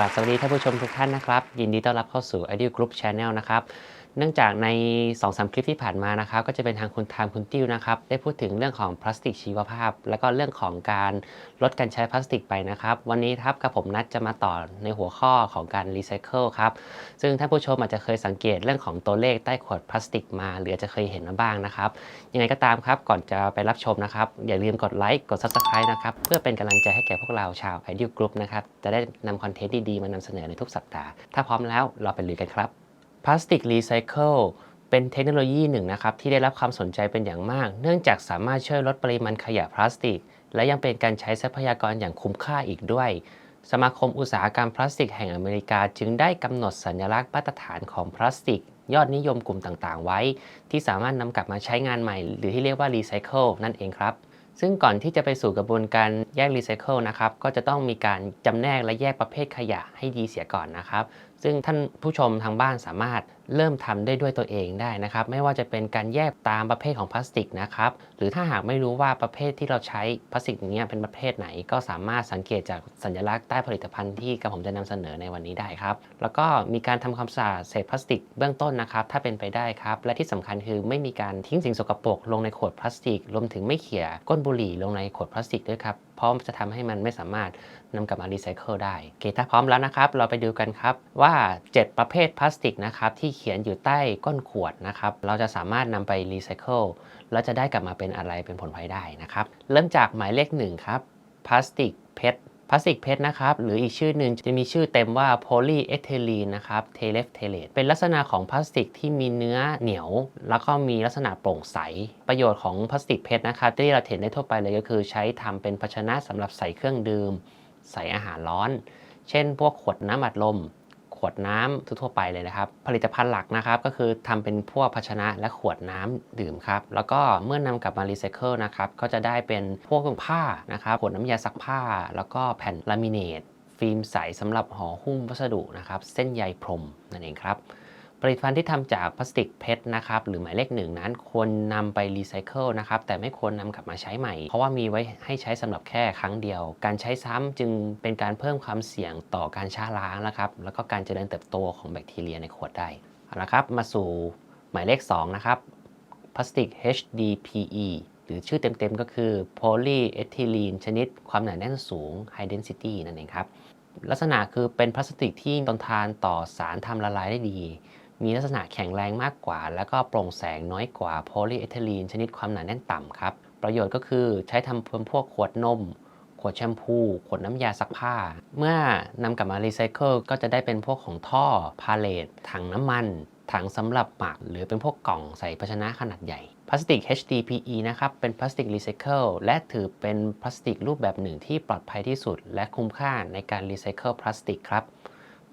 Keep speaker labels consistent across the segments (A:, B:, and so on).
A: กราบสวัสดีท่านผู้ชมทุกท่านนะครับ ยินดีต้อนรับเข้าสู่ Ideal Group Channel นะครับ เนื่องจากใน 2-3 คลิปที่ผ่านมานะครับ ก็จะเป็นทางคุณทามคุณติ้วนะครับ ได้พูดถึงเรื่องของพลาสติกชีวภาพ แล้วก็เรื่องของการลดการใช้พลาสติกไปนะครับ วันนี้ครับกับผมนัดจะมาต่อในหัวข้อของการรีไซเคิลครับ ซึ่งท่านผู้ชมอาจจะเคยสังเกตเรื่องของตัวเลขใต้ขวดพลาสติกมา หรือจะเคยเห็นมาบ้างนะครับ ยังไงก็ตามครับ ก่อนจะไปรับชมนะครับ อย่าลืมกดไลค์ กด Subscribe นะครับ เพื่อเป็นกำลังใจให้แก่พวกเราชาว Ideal Group นะครับ จะได้นำคอนเทนต์ดีๆมานำเสนอในทุกสัปดาห์ ถ้าพร้อมแล้วเราไปลุยกันครับ ลาสติกรีไซเคิลเป็นเทคโนโลยีหนึ่งนะครับที่ได้รับความสนใจเป็นอย่างมาก เนื่องจากสามารถช่วยลดปริมาณขยะพลาสติก และยังเป็นการใช้ทรัพยากรอย่างคุ้มค่าอีกด้วย สมาคมอุตสาหกรรมพลาสติกแห่งอเมริกา จึงได้กำหนดสัญลักษณ์มาตรฐานของพลาสติก ยอดนิยมกลุ่มต่างๆ ไว้ ที่สามารถนำกลับมาใช้งานใหม่ หรือที่เรียกว่ารีไซเคิลนั่นเองครับ ซึ่งก่อนที่จะไปสู่กระบวนการแยกรีไซเคิลนะครับ ก็จะต้องมีการจำแนกและแยกประเภทขยะให้ดีเสียก่อนนะครับ ซึ่งท่านผู้ชมทางบ้านสามารถ เริ่มทำได้ด้วยตัวเองได้นะครับ ไม่ว่าจะเป็นการแยกตามประเภทของพลาสติกนะครับ หรือถ้าหากไม่รู้ว่าประเภทที่เราใช้พลาสติกนี้เป็นประเภทไหน ก็สามารถสังเกตจากสัญลักษณ์ใต้ผลิตภัณฑ์ที่กระผมจะนำเสนอในวันนี้ได้ครับ แล้วก็มีการทำความสะอาดเศษพลาสติกเบื้องต้นนะครับ ถ้าเป็นไปได้ครับ และที่สำคัญคือไม่มีการทิ้งสิ่งสกปรกลงในขวดพลาสติก รวมถึงไม่เขี่ยก้นบุหรี่ลงในขวดพลาสติกด้วยครับ เพราะจะทำให้มันไม่สามารถนำกลับมารีไซเคิลได้โอเคถ้าพร้อมแล้วนะครับ เราไปดูกันครับว่า 7 ประเภทพลาสติกนะครับที่เขียนอยู่ใต้ก้นขวดนะครับเราจะสามารถนำไปรีไซเคิลแล้วจะได้กลับมาเป็นอะไรเป็นผลพลอยได้นะครับ เริ่มจากหมายเลขหนึ่งครับพลาสติกเพชร พลาสติกเพชรนะครับ หรืออีกชื่อหนึ่งจะมีชื่อเต็มว่าโพลีเอทิลีนนะครับเทเลฟเทเลตเป็นลักษณะของพลาสติกที่มีเนื้อเหนียว แล้วก็มีลักษณะโปร่งใส ประโยชน์ของพลาสติกเพชรนะครับ ที่เราเห็นได้ทั่วไปเลยก็คือใช้ทำเป็นภาชนะสำหรับใส่เครื่องดื่ม ใส่อาหารร้อน เช่น พวกขวดน้ำอัดลม ขวดน้ำทั่วไปเลยนะครับ ผลิตภัณฑ์หลักนะครับก็คือทำเป็นพวกภาชนะและขวดน้ำดื่มครับ แล้วก็เมื่อนำกลับมารีไซเคิลนะครับก็จะได้เป็นพวกผ้านะครับขวดน้ำยาซักผ้า แล้วก็แผ่นลามิเนตฟิล์มใสสำหรับห่อหุ้มวัสดุนะครับ เส้นใยพรมนั่นเองครับ ผลิตภัณฑ์ที่ทำจากพลาสติกเพชรนะครับหรือหมายเลขหนึ่งนั้นควรนำไปรีไซเคิลนะครับแต่ไม่ควรนำกลับมาใช้ใหม่ เพราะว่ามีไว้ให้ใช้สำหรับแค่ครั้งเดียว การใช้ซ้ำจึงเป็นการเพิ่มความเสี่ยงต่อการช้าล้างนะครับแล้วก็การเจริญเติบโตของแบคทีเรียในขวดได้เอาละครับมาสู่หมายเลข2นะครับพลาสติก HDPE หรือชื่อเต็มๆก็คือ polyethylene ชนิดความหนาแน่นสูง high density นั่นเองครับ ลักษณะคือเป็นพลาสติกที่ทนทานต่อสารทำละลายได้ดี มีลักษณะแข็งแรงมากกว่า แล้วก็โปร่งแสงน้อยกว่าโพลีเอทิลีนชนิดความหนาแน่นต่ำครับ ประโยชน์ก็คือใช้ทำเป็นพวกขวดนม ขวดแชมพู ขวดน้ำยาซักผ้า เมื่อนำกลับมารีไซเคิลก็จะได้เป็นพวกของท่อ พาเลตถังน้ำมัน ถังสำหรับหมัก หรือเป็นพวกกล่องใส่ภาชนะขนาดใหญ่ พลาสติก HDPE นะครับ เป็นพลาสติกรีไซเคิลและถือเป็นพลาสติกรูปแบบหนึ่งที่ปลอดภัยที่สุด และคุ้มค่าในการรีไซเคิลพลาสติกครับ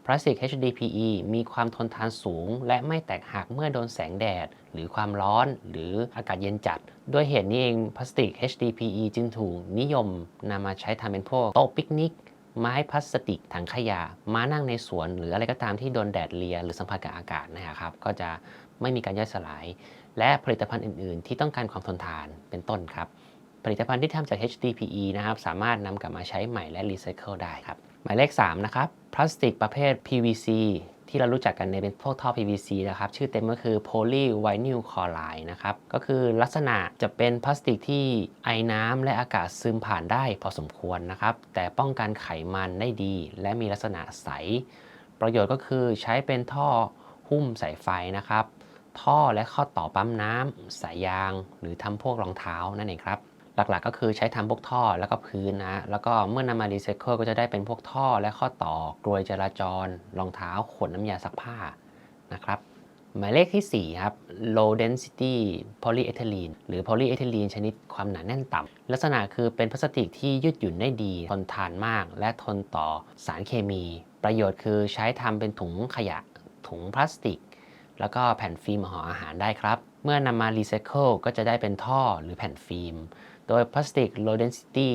A: พลาสติก HDPE มีความทนทานสูง และไม่แตกหักเมื่อโดนแสงแดด หรือความร้อนหรืออากาศเย็นจัด ด้วยเหตุนี้เองพลาสติก HDPE จึงถูกนิยมนำมาใช้ทำเป็นพวกโต๊ะปิกนิก ไม้พลาสติกถังขยะม้านั่งในสวน หรืออะไรก็ตามที่โดนแดดเลีย หรือสัมผัสกับอากาศนะครับ ก็จะไม่มีการย่อยสลาย และผลิตภัณฑ์อื่น ๆ ที่ต้องการความทนทานเป็นต้นครับผลิตภัณฑ์ที่ทำจาก HDPE นะครับสามารถนำกลับมาใช้ใหม่และรีไซเคิลได้ครับ หมายเลข 3 นะครับ พลาสติกประเภท PVC ที่เรารู้จักกันในเป็นพวกท่อ PVC นะครับ ชื่อเต็มก็คือ Polyvinyl Chloride นะครับ ก็คือลักษณะจะเป็นพลาสติกที่ไอน้ำและอากาศซึมผ่านได้พอสมควรนะครับ แต่ป้องกันไขมันได้ดี และมีลักษณะใส ประโยชน์ก็คือใช้เป็นท่อหุ้มสายไฟนะครับ ท่อและข้อต่อปั๊มน้ำสายยาง หรือทำพวกรองเท้านั่นเองครับ หลักๆก็คือใช้ทำพวกท่อแล้วก็พื้นนะ แล้วก็เมื่อนำมารีไซเคิลก็จะได้เป็นพวกท่อและข้อต่อกลวยจราจร รองเท้าขวดน้ำยาซักผ้านะครับ หมายเลขที่ 4 ครับ low density polyethylene หรือ polyethylene ชนิดความหนาแน่นต่ำลักษณะคือเป็นพลาสติกที่ยืดหยุ่นได้ดี ทนทานมาก และทนต่อสารเคมี ประโยชน์คือใช้ทำเป็นถุงขยะ ถุงพลาสติก แล้วก็แผ่นฟิล์มห่ออาหารได้ครับ เมื่อนำมารีไซเคิลก็จะได้เป็นท่อหรือแผ่นฟิล์ม โดยพลาสติก low density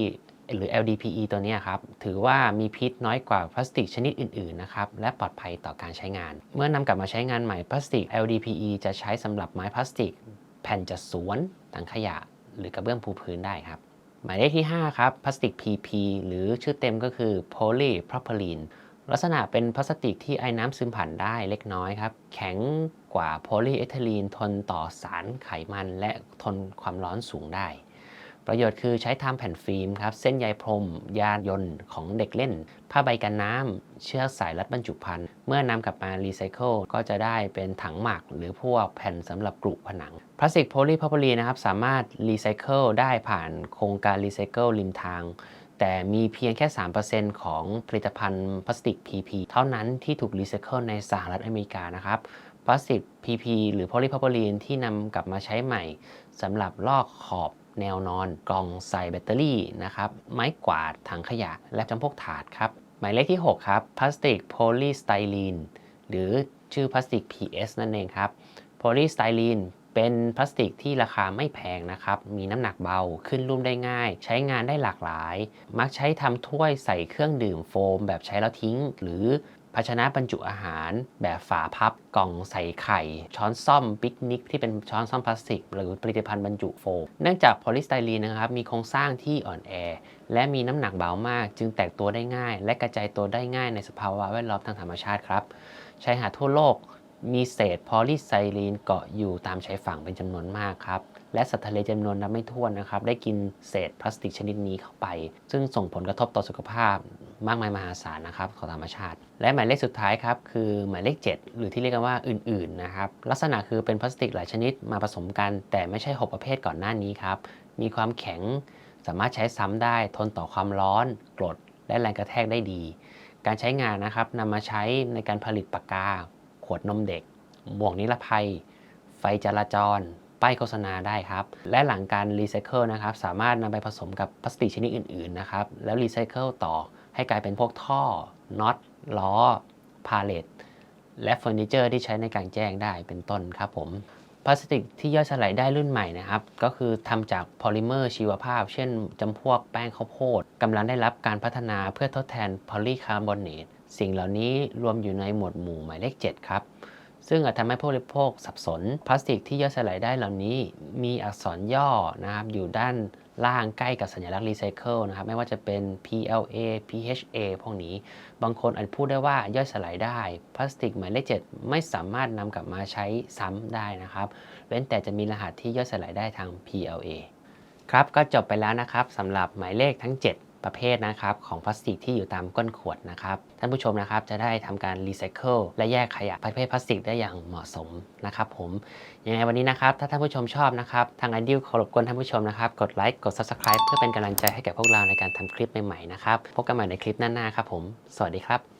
A: หรือ LDPE ตัวนี้ครับ ถือว่ามีพิษน้อยกว่าพลาสติกชนิดอื่น ๆ นะครับ และปลอดภัยต่อการใช้งาน เมื่อนำกลับมาใช้งานใหม่พลาสติก LDPE จะใช้สำหรับไม้พลาสติก แผ่นจัดสวนถังขยะ หรือกระเบื้องปูพื้นได้ครับ หมายเลขที่ 5 ครับพลาสติก PP หรือชื่อเต็มก็คือ polypropylene ลักษณะเป็นพลาสติกที่ไอ้น้ำซึมผ่านได้เล็กน้อยครับ แข็งกว่าโพลีเอทิลีนทนต่อสารไขมันและทนความร้อนสูงได้ ประโยชน์คือใช้ทำแผ่นฟิล์มครับ เส้นใยพรม ยานยนต์ของเด็กเล่น ผ้าใบกันน้ำ เชือกสายรัดบรรจุภัณฑ์ เมื่อนำกลับมารีไซเคิลก็จะได้เป็นถังหมัก หรือพวกแผ่นสำหรับกรุผนัง พลาสติกโพลีพรอพลีนะครับ สามารถรีไซเคิลได้ผ่านโครงการรีไซเคิลริมทาง แต่มีเพียงแค่ 3%ของผลิตภัณฑ์พลาสติก PP เท่านั้นที่ถูกรีไซเคิลในสหรัฐอเมริกานะครับพลาสติก PP หรือโพลีพรอพลีนที่นำกลับมาใช้ใหม่สำหรับลอกขอบ แนวนอน กล่องใส่แบตเตอรี่นะครับ ไม้กวาด ถังขยะ และจำพวกถาดครับ หมายเลขที่ 6 ครับ พลาสติกโพลีสไตรีน หรือชื่อพลาสติก PS นั่นเองครับ โพลีสไตรีนเป็นพลาสติกที่ราคาไม่แพงนะครับ มีน้ำหนักเบา ขึ้นรูปได้ง่าย ใช้งานได้หลากหลาย มักใช้ทำถ้วยใส่เครื่องดื่มโฟม แบบใช้แล้วทิ้ง หรือ ภาชนะบรรจุอาหาร แบบฝาพับ กล่องใส่ไข่ ช้อนซ่อมปิกนิกที่เป็นช้อนซ่อมพลาสติก หรือผลิตภัณฑ์บรรจุโฟม เนื่องจากโพลีสไตรีนนะครับมีโครงสร้างที่อ่อนแอ และมีน้ำหนักเบามาก จึงแตกตัวได้ง่าย และกระจายตัวได้ง่ายในสภาวะแวดล้อมทางธรรมชาติครับชายหาดทั่วโลกมีเศษพอลีไซลีนเกาะอยู่ตามชายฝั่งเป็นจำนวนมากครับและสัตว์ทะเลจำนวนนับไม่ถ้วนนะครับ ได้กินเศษพลาสติกชนิดนี้เข้าไป ซึ่งส่งผลกระทบต่อสุขภาพ มากมายมหาศาลนะครับของธรรมชาติ และหมายเลขสุดท้ายครับคือหมายเลข 7 หรือที่เรียกกันว่าอื่นๆนะครับลักษณะคือเป็นพลาสติกหลายชนิดมาผสมกัน แต่ไม่ใช่ 6 ประเภทก่อนหน้านี้ครับมีความแข็งสามารถใช้ซ้ำได้ทนต่อความร้อน กรด และแรงกระแทกได้ดี การใช้งานนะครับนำมาใช้ในการผลิตปากกา ขวดนมเด็ก หมวกนิรภัย ไฟจราจร ป้ายโฆษณาได้ครับ และหลังการรีไซเคิลนะครับ สามารถนำไปผสมกับพลาสติกชนิดอื่น ๆ นะครับ แล้วรีไซเคิลต่อ ให้กลายเป็นพวกท่อน็อตล้อพาเลตและเฟอร์นิเจอร์ที่ใช้ในกลางแจ้งได้เป็นต้นครับผมพลาสติกที่ย่อยสลายได้รุ่นใหม่นะครับ ก็คือทำจากพอลิเมอร์ชีวภาพ เช่นจำพวกแป้งข้าวโพดกำลังได้รับการพัฒนาเพื่อทดแทนพอลีคาร์บอเนตสิ่งเหล่านี้รวมอยู่ในหมวดหมู่หมายเลข 7 ครับ ซึ่งอาจทำให้ผู้บริโภคสับสน พลาสติกที่ย่อยสลายได้เหล่านี้ มีอักษรย่อนะครับอยู่ด้าน ล่างใกล้กับสัญลักษณ์รีไซเคิลนะครับไม่ว่าจะเป็น PLA PHA พวกนี้ บางคนอาจพูดได้ว่าย่อยสลายได้ พลาสติกหมายเลข7ไม่สามารถนำกลับมาใช้ซ้ำได้นะครับ เว้นแต่จะมีรหัสที่ย่อยสลายได้ทาง PLA ครับก็จบไปแล้วนะครับสำหรับหมายเลขทั้ง 7 ประเภทนะครับของพลาสติกที่อยู่ตามก้นขวดนะครับท่านผู้ชมนะครับจะได้ทำการรีไซเคิลและแยกขยะประเภทพลาสติกได้อย่างเหมาะสมนะครับผมยังไงวันนี้นะครับถ้าท่านผู้ชมชอบนะครับทางไอดิวขอรบกวนท่านผู้ชมนะครับกดไลค์กด Subscribe เพื่อเป็นกำลังใจให้แก่พวกเราในการทำคลิปใหม่ๆนะครับพบกันใหม่ในคลิปหน้าๆครับผม สวัสดีครับ